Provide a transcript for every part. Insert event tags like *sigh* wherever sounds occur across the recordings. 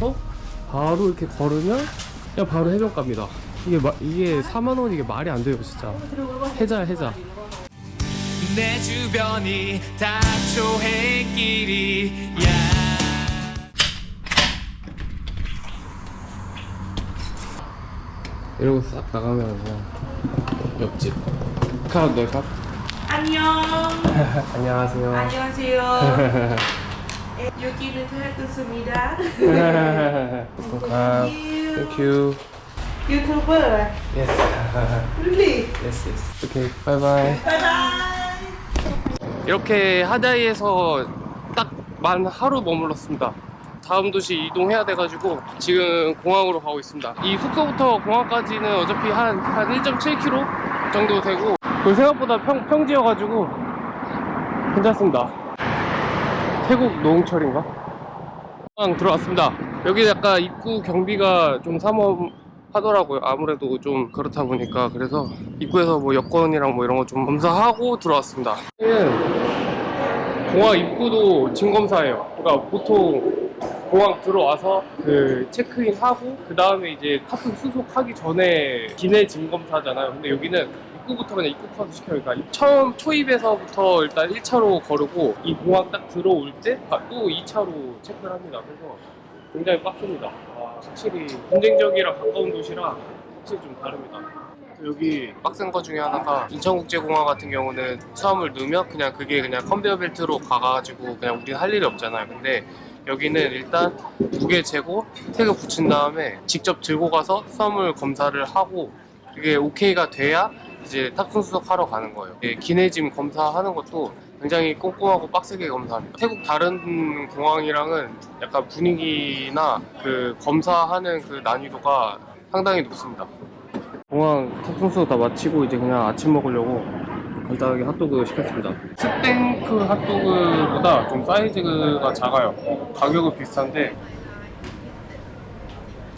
나서 바로 이렇게 걸으면 그냥 바로 해변가입니다. 이게 마, 이게 4만 원 이게 말이 안 돼요 진짜. 해자 해자. 내 주변이 다 초행길이야 이러고 싹 나가면 그냥 옆집. 네 카. 안녕. *laughs* 안녕하세요. 안녕하세요. *laughs* 여기는 탈구스입니다. 아, thank you. 유튜버. Yes. Really? yes, yes. Okay, bye bye. Bye bye. 이렇게 하다이에서 딱 만 하루 머물렀습니다. 다음 도시 이동해야 돼가지고 지금 공항으로 가고 있습니다. 이 숙소부터 공항까지는 어차피 한, 한 1.7km 정도 되고 그리고 생각보다 평, 평지여가지고 괜찮습니다. 태국 노홍철인가? 들어왔습니다. 여기 약간 입구 경비가 좀 삼엄하더라고요. 아무래도 좀 그렇다 보니까 그래서 입구에서 뭐 여권이랑 뭐 이런 거 좀 검사하고 들어왔습니다. 공항 입구도 짐 검사예요. 그러니까 보통 공항 들어와서 그 체크인 하고 그 다음에 이제 탑승 수속하기 전에 기내 짐 검사잖아요. 근데 여기는 입구부터 그냥 입구 카드 시켜요. 그러니까 처음 초입에서부터 일단 1차로 거르고 이 공항 딱 들어올 때 또 2차로 체크를 합니다. 그래서 굉장히 빡셉니다. 와, 확실히 경쟁적이랑 가까운 도시라 확실히 좀 다릅니다. 여기 빡센 거 중에 하나가 인천국제공항 같은 경우는 수화물 넣으면 그냥 그게 그냥 컨베이어 벨트로 가가지고 그냥 우린 할 일이 없잖아요. 근데 여기는 일단 무게 재고 태그 붙인 다음에 직접 들고 가서 수화물 검사를 하고 그게 오케이가 돼야 이제 탑승 수속하러 가는 거예요. 예, 기내짐 검사하는 것도 굉장히 꼼꼼하고 빡세게 검사합니다. 태국 다른 공항이랑은 약간 분위기나 그 검사하는 그 난이도가 상당히 높습니다. 공항 탑승수 다 마치고 이제 그냥 아침 먹으려고 간단하게 핫도그 시켰습니다. 스탱크 핫도그보다 좀 사이즈가 작아요. 가격은 비슷한데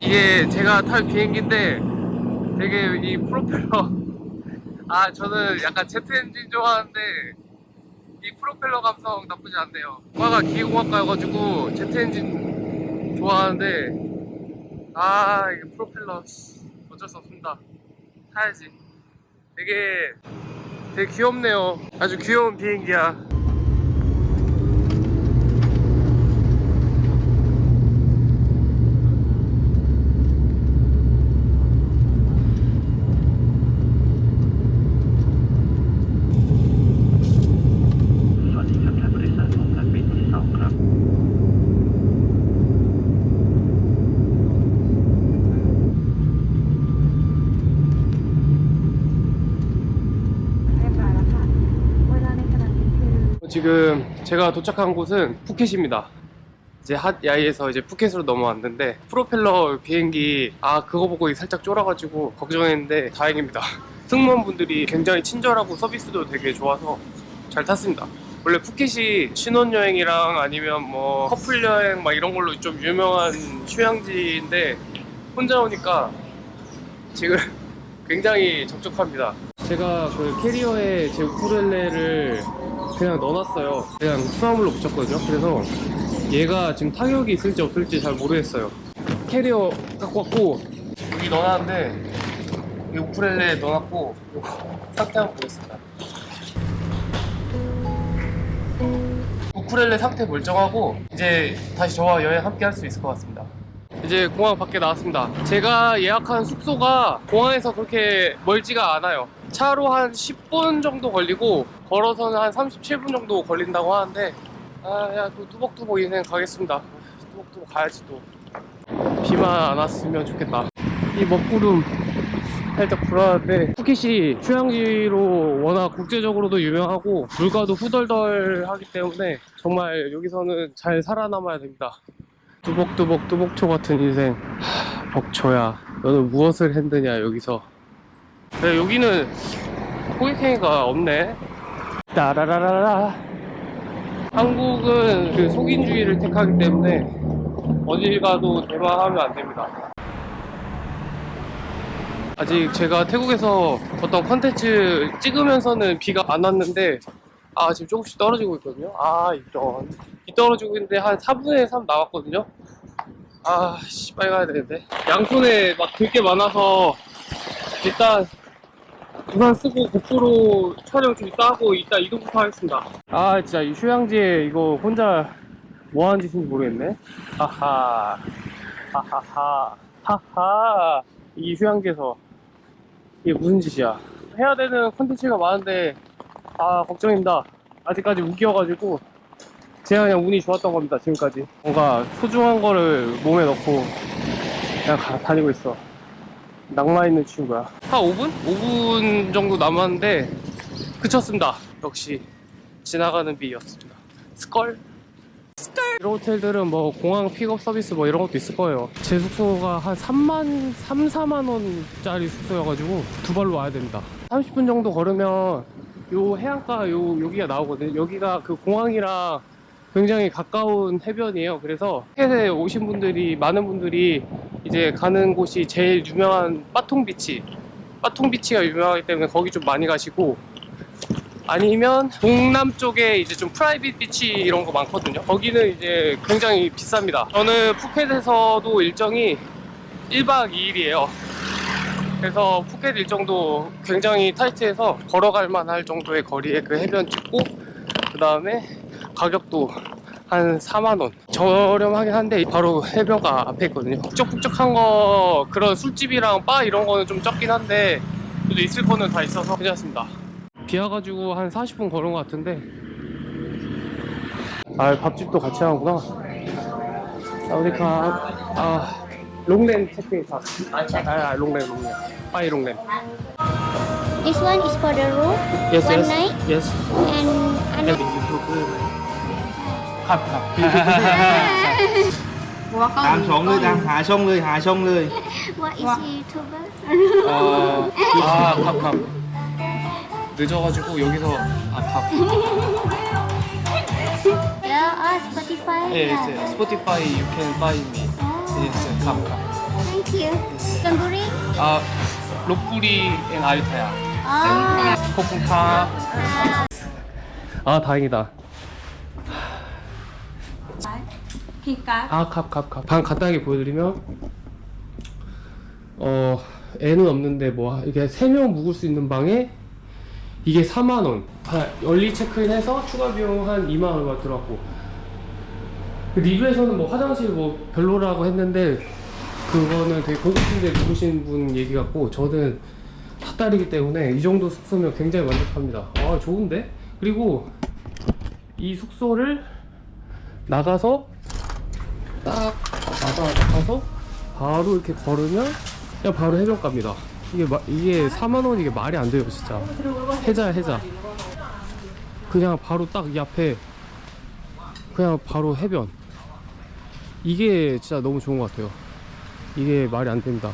이게 제가 탈 비행기인데 되게 이 프로펠러 아 저는 약간 제트 엔진 좋아하는데 이 프로펠러 감성 나쁘지 않네요. 과가 기계공학과여가지고 제트 엔진 좋아하는데 아 이게 프로펠러 어쩔 수 없습니다. 타야지. 되게 되게 귀엽네요. 아주 귀여운 비행기야. 지금 제가 도착한 곳은 푸켓입니다. 이제 핫야이에서 이제 푸켓으로 넘어왔는데 프로펠러 비행기 아 그거 보고 살짝 쫄아가지고 걱정했는데 다행입니다. *laughs* 승무원분들이 굉장히 친절하고 서비스도 되게 좋아서 잘 탔습니다. 원래 푸켓이 신혼여행이랑 아니면 뭐 커플 여행 막 이런 걸로 좀 유명한 휴양지인데 혼자 오니까 지금 *laughs* 굉장히 적적합니다. 제가 그 캐리어에 제 우쿨렐레를 그냥 넣어놨어요. 그냥 수화물로 붙였거든요. 그래서 얘가 지금 타격이 있을지 없을지 잘 모르겠어요. 캐리어 갖고 왔고 여기 넣어놨는데 이 우쿨렐레에 넣어놨고 이거 상태 한번 보겠습니다. 우쿨렐레 상태 멀쩡하고 이제 다시 저와 여행 함께 할 수 있을 것 같습니다. 이제 공항 밖에 나왔습니다. 제가 예약한 숙소가 공항에서 그렇게 멀지가 않아요. 차로 한 10분 정도 걸리고 걸어서는 한 37분 정도 걸린다고 하는데 아야또 뚜벅뚜벅 인생 가겠습니다. 뚜벅뚜벅 가야지 또. 비만 안 왔으면 좋겠다. 이 먹구름 살짝 불안한데 푸켓이 휴양지로 워낙 국제적으로도 유명하고 물가도 후덜덜하기 때문에 정말 여기서는 잘 살아남아야 됩니다. 뚜벅뚜벅 뚜벅초 같은 인생. 하, 벅초야. 너는 무엇을 했느냐 여기서? 네, 여기는 호객행위가 없네. 따라라라라. 한국은 그 속인주의를 택하기 때문에 어딜 가도 대마하면 안 됩니다. 아직 제가 태국에서 어떤 컨텐츠 찍으면서는 비가 안 왔는데 아 지금 조금씩 떨어지고 있거든요 아 이런 비 떨어지고 있는데 한 4분의 3 나왔거든요 아, 씨, 빨리 가야 되는데. 양손에 막 들 게 많아서, 일단, 우산 쓰고 고프로 촬영 좀 이따 하고, 이따 이동부터 하겠습니다. 아, 진짜 이 휴양지에 이거 혼자 뭐 하는 짓인지 모르겠네. 하하. 하하하. 하하. 이 휴양지에서. 이게 무슨 짓이야. 해야 되는 컨텐츠가 많은데, 아, 걱정입니다. 아직까지 우기여가지고, 제가 그냥 운이 좋았던 겁니다, 지금까지. 뭔가 소중한 거를 몸에 넣고 그냥 가- 다니고 있어. 낭만 있는 친구야. 한 5분? 5분 정도 남았는데 그쳤습니다. 역시 지나가는 비였습니다. 스컬? 이런 호텔들은 뭐 공항 픽업 서비스 뭐 이런 것도 있을 거예요. 제 숙소가 한 3만, 3, 4만 원짜리 숙소여가지고 두 발로 와야 됩니다. 30분 정도 걸으면 요 해안가 요 여기가 나오거든요. 여기가 그 공항이랑 굉장히 가까운 해변이에요. 그래서 푸켓에 오신 분들이 많은 분들이 이제 가는 곳이 제일 유명한 빠통 비치. 빠통 비치가 유명하기 때문에 거기 좀 많이 가시고 아니면 동남 쪽에 이제 좀 프라이빗 비치 이런 거 많거든요. 거기는 이제 굉장히 비쌉니다. 저는 푸켓에서도 일정이 1박 2일이에요. 그래서 푸켓 일정도 굉장히 타이트해서 걸어갈 만할 정도의 거리에 그 해변 찍고 그 다음에 가격도 한 4만원. 저렴하긴 한데 바로 해변가 앞에 있거든요. 북적북적한 거 그런 술집이랑 바 이런 거는 좀 적긴 한데 그래도 있을 거는 다 있어서 괜찮습니다. 비 와가지고 한 40분 걸은 것 같은데. 아 밥집도 같이 하는구나. 사우디캅 아 롱렌 체크인 탑 아, 아, 아 롱렌 롱렌 빠이 롱렌 This one is for the room yes One yes night? yes and another. 갑갑 ตามสองเลยตามหาช่องเลยหาช่องเลย What is YouTuber? 어, 아, 밥, 밥. 늦어가지고 여기서 아, 밥. yeah, oh Spotify. 예, yeah. 예, 스포티파이 you can buy me. 예, 밥, 밥. thank you. Tandoori? 아, 로뿌리 앤 아리타야. Oh. 코쿤카. 아, 다행이다. 아, 갑, 갑, 갑. 방 간단하게 보여드리면, 어, 애는 없는데, 뭐, 이게 3명 묵을 수 있는 방에, 이게 4만원. 열리 체크인 해서 추가 비용 한 2만원 얼마 들어갔고, 그 리뷰에서는 뭐 화장실 뭐 별로라고 했는데, 그거는 되게 고급진데 묵으신 분 얘기 같고, 저는 핫달이기 때문에 이 정도 숙소면 굉장히 만족합니다. 아, 좋은데? 그리고 이 숙소를 나가서 딱 나가 나가서 바로 이렇게 걸으면 그냥 바로 해변가입니다. 이게 마, 이게 4만 원 이게 말이 안 돼요 진짜. 해자야 해자. 그냥 바로 딱 이 앞에 그냥 바로 해변. 이게 진짜 너무 좋은 것 같아요. 이게 말이 안 됩니다.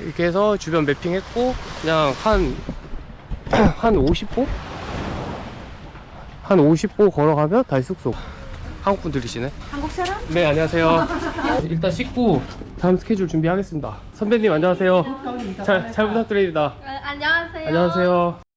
이렇게 해서 주변 매핑 했고 그냥 한 *clears throat* 한 50보? 한 50보 걸어가면 다시 숙소. 한국 분들이시네. 한국 사람? 네, 안녕하세요. 일단 씻고 다음 스케줄 준비하겠습니다. 선배님 안녕하세요. 잘, 잘 부탁드립니다. 안녕하세요. 안녕하세요.